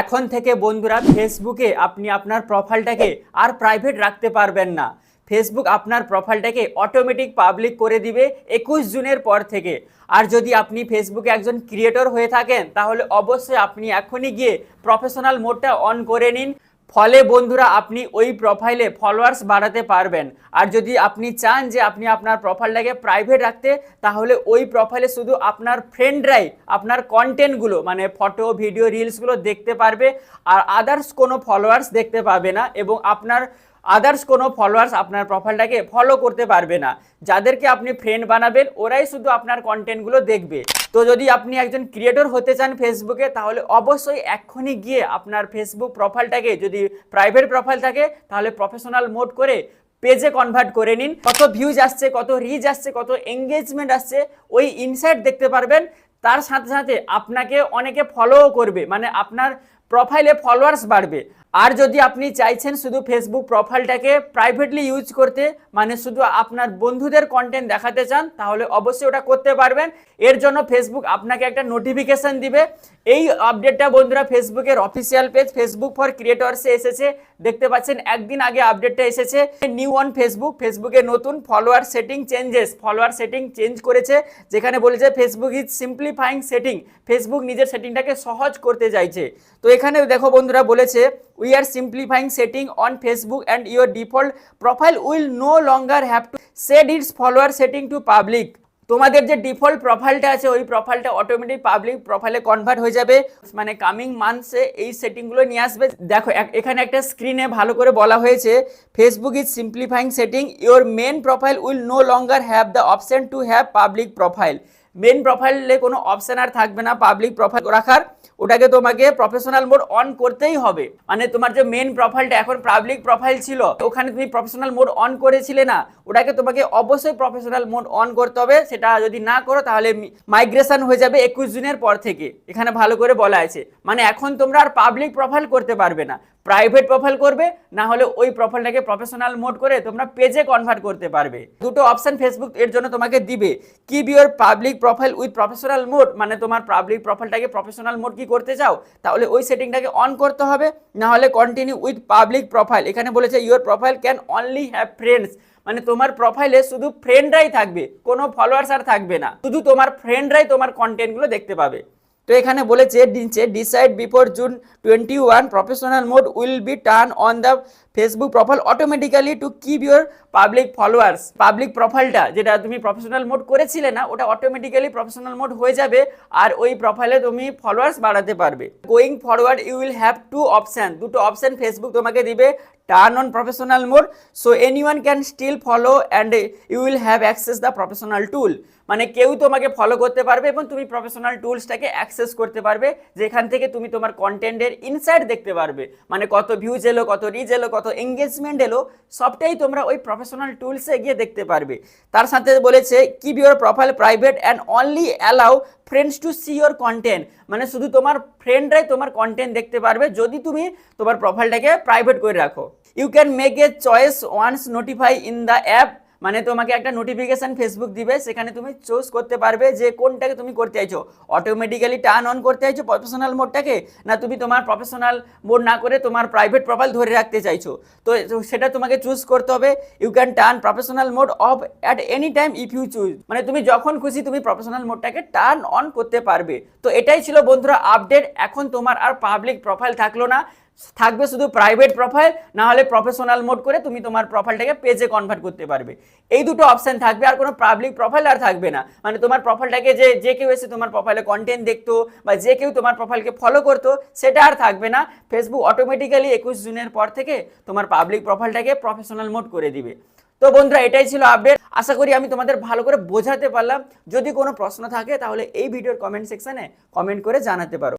এখন থেকে বন্ধুরা ফেসবুকে আপনি আপনার প্রোফাইলটাকে আর প্রাইভেট রাখতে পারবেন না। ফেসবুক আপনার প্রোফাইলটাকে অটোমেটিক পাবলিক করে দিবে একুশ জুনের পর থেকে। আর যদি আপনি ফেসবুকে একজন ক্রিয়েটর হয়ে থাকেন, তাহলে অবশ্যই আপনি এখনই গিয়ে প্রফেশনাল মোডটা অন করে নিন। ফলে বন্ধুরা আপনি ওই প্রোফাইলে ফলোয়ার্স বাড়াতে পারবেন। আর যদি আপনি চান যে আপনি আপনার প্রোফাইলটাকে প্রাইভেট রাখতে, তাহলে ওই প্রোফাইলে শুধু আপনার ফ্রেন্ডরাই আপনার কন্টেন্টগুলো মানে ফটো ভিডিও রিলসগুলো দেখতে পারবে। আর আদার্স কোনো ফলোয়ার্স দেখতে পাবে না এবং আপনার আদার্স কোনো ফলোয়ার্স আপনার প্রোফাইলটাকে ফলো করতে পারবে না। যাদেরকে আপনি ফ্রেন্ড বানাবেন, ওরাই শুধু আপনার কন্টেন্টগুলো দেখবে। তো যদি আপনি একজন ক্রিয়েটর হতে চান ফেসবুকে তাহলে অবশ্যই এক্ষুনি গিয়ে আপনার ফেসবুক প্রোফাইলটাকে যদি প্রাইভেট প্রোফাইল থাকে, তাহলে প্রফেশনাল মোড করে পেজে কনভার্ট করে নিন। কত ভিউজ আসছে, কত রিচ আসছে, কত এঙ্গেজমেন্ট আসছে, ওই ইনসাইট দেখতে পারবেন। তার সাথে সাথে আপনাকে অনেকে ফলোও করবে। মানে আপনার প্রোফাইলে ফলোয়ার্স বাড়বে। আর যদি আপনি চাইছেন শুধু ফেসবুক প্রোফাইলটাকে প্রাইভেটলি ইউজ করতে মানে শুধু আপনার বন্ধুদের কন্টেন্ট দেখাতে চান, তাহলে অবশ্যই ওটা করতে পারবেন। এর জন্য ফেসবুক আপনাকে একটা নোটিফিকেশন দিবে। এই আপডেটটা বন্ধুরা ফেসবুকের অফিসিয়াল পেজ ফেসবুক ফর ক্রিয়েটরসে এসেছে। দেখতে পাচ্ছেন, একদিন আগে আপডেটটা এসেছে। নিউ অন ফেসবুক ফেসবুকে নতুন follower setting changes follower setting change করেছে। যেখানে বলেছে Facebook is simplifying setting Facebook নিজের সেটিংটাকে সহজ করতে চাইছে। তো এখানে দেখো বন্ধুরা বলেছে we are simplifying setting on Facebook and your default profile will no longer have to set its follower setting to public তোমাদের যে ডিফল্ট প্রোফাইলটা আছে, ওই প্রোফাইলটা অটোমেটিক পাবলিক প্রোফাইলে কনভার্ট হয়ে যাবে। মানে কামিং মান্থসে এই সেটিংগুলো নিয়ে আসবে। দেখো এখানে একটা স্ক্রিনে ভালো করে বলা হয়েছে Facebook is simplifying setting your main profile will no longer have the option to have public profile main প্রোফাইলে কোনো অপশন আর থাকবে না পাবলিক প্রোফাইল রাখার। ওটাকে তোমাকে প্রফেশনাল মোড অন করতেই হবে। মানে তোমার যে মেন প্রোফাইলটা এখন পাবলিক প্রোফাইল ছিল, ওখানে তুমি প্রফেশনাল মোড অন করেছিলে না, ওটাকে তোমাকে অবশ্যই প্রফেশনাল মোড অন করতে হবে। সেটা যদি না করো, তাহলে মাইগ্রেশন হয়ে যাবে একুশ দিনের পর থেকে। এখানে ভালো করে বলা আছে। মানে এখন তোমরা আর পাবলিক প্রোফাইল করতে পারবে না। প্রাইভেট প্রোফাইল করবে, না হলে ওই প্রোফাইলটাকে প্রফেশনাল মোড করে তোমরা পেজে কনভার্ট করতে পারবে। দুটো অপশন ফেসবুক এর জন্য তোমাকে দিবে। Keep your public profile with professional mode মানে তোমার পাবলিক প্রোফাইলটাকে প্রফেশনাল মোড কি করতে চাও, তাহলে ওই সেটিংটাকে অন করতে হবে, না হলে কন্টিনিউ উইথ পাবলিক প্রোফাইল এখানে বলেছে your profile can only have friends মানে তোমার প্রোফাইলে শুধু ফ্রেন্ডরাই থাকবে, কোনো ফলোয়ার্স আর থাকবে না। শুধু তোমার ফ্রেন্ডরাই তোমার কন্টেন্টগুলো দেখতে পাবে। তো এখানে বলেছে নিচে decide before June twenty one professional mode will be turn on the Facebook profile automatically to keep your public followers public প্রোফাইলটা যেটা তুমি প্রফেশনাল মোড করেছিলে না, ওটা অটোমেটিক্যালি প্রফেশনাল মোড হয়ে যাবে আর ওই প্রোফাইলে তুমি ফলোয়ার্স বাড়াতে পারবে। Going forward you will have to option দুটো অপশান ফেসবুক তোমাকে দিবে turn on professional mode so anyone can still follow and you will have access the professional tool মানে কেউ তোমাকে ফলো করতে পারবে এবং তুমি প্রফেশনাল টুলসটাকে অ্যাক্সেস করতে পারবে, যেখান থেকে তুমি তোমার কন্টেন্টের ইনসাইট দেখতে পারবে। মানে কত ভিউজ এলো, কত রিচ এলো, কত এঙ্গেজমেন্ট এলো, সবটাই তোমরা ওই প্রফেশনাল টুলসে গিয়ে দেখতে পারবে। তার সাথে বলেছে keep your profile private and only allow friends to see your content মানে শুধু তোমার ফ্রেন্ডরাই তোমার কন্টেন্ট দেখতে পারবে যদি তুমি তোমার প্রোফাইলটাকে প্রাইভেট করে রাখো। You can make a choice once notify in the app মানে তোমাকে একটা নোটিফিকেশন ফেসবুক দিবে, সেখানে তুমি চুজ করতে পারবে যে কোনটাকে তুমি করতে চাইছো। অটোমেটিক্যালি টার্ন অন করতে চাইছো প্রফেশনাল মোডটাকে না তুমি তোমার প্রফেশনাল মোড না করে তোমার প্রাইভেট প্রোফাইল ধরে রাখতে চাইছো। তো সেটা তোমাকে চুজ করতে হবে। You can turn professional mode off at any time if you choose মানে তুমি যখন খুশি তুমি প্রফেশনাল মোডটাকে টার্ন অন করতে পারবে। তো এটাই ছিল বন্ধুরা আপডেট এখন তোমার আর পাবলিক প্রোফাইল থাকল না। থাকবে শুধু প্রাইভেট প্রোফাইল না হলে প্রফেশনাল মোড করে তুমি তোমার প্রোফাইলটাকে পেজে কনভার্ট করতে পারবে। এই দুটো অপশন থাকবে, আর কোনো পাবলিক প্রোফাইল আর থাকবে না। মানে তোমার প্রোফাইলটাকে যে যে কেউ এসে তোমার প্রোফাইলে কন্টেন্ট দেখতো, বা যে কেউ তোমার প্রোফাইলকে ফলো করতো, সেটা আর থাকবে না। ফেসবুক অটোমেটিক্যালি একুশ জুনের পর থেকে তোমার পাবলিক প্রোফাইলটাকে প্রফেশনাল মোড করে দিবে। তো বন্ধুরা, এটাই ছিল আপডেট আশা করি আমি তোমাদের ভালো করে বোঝাতে পারলাম। যদি কোনো প্রশ্ন থাকে, তাহলে এই ভিডিওর কমেন্ট সেকশনে কমেন্ট করে জানাতে পারো।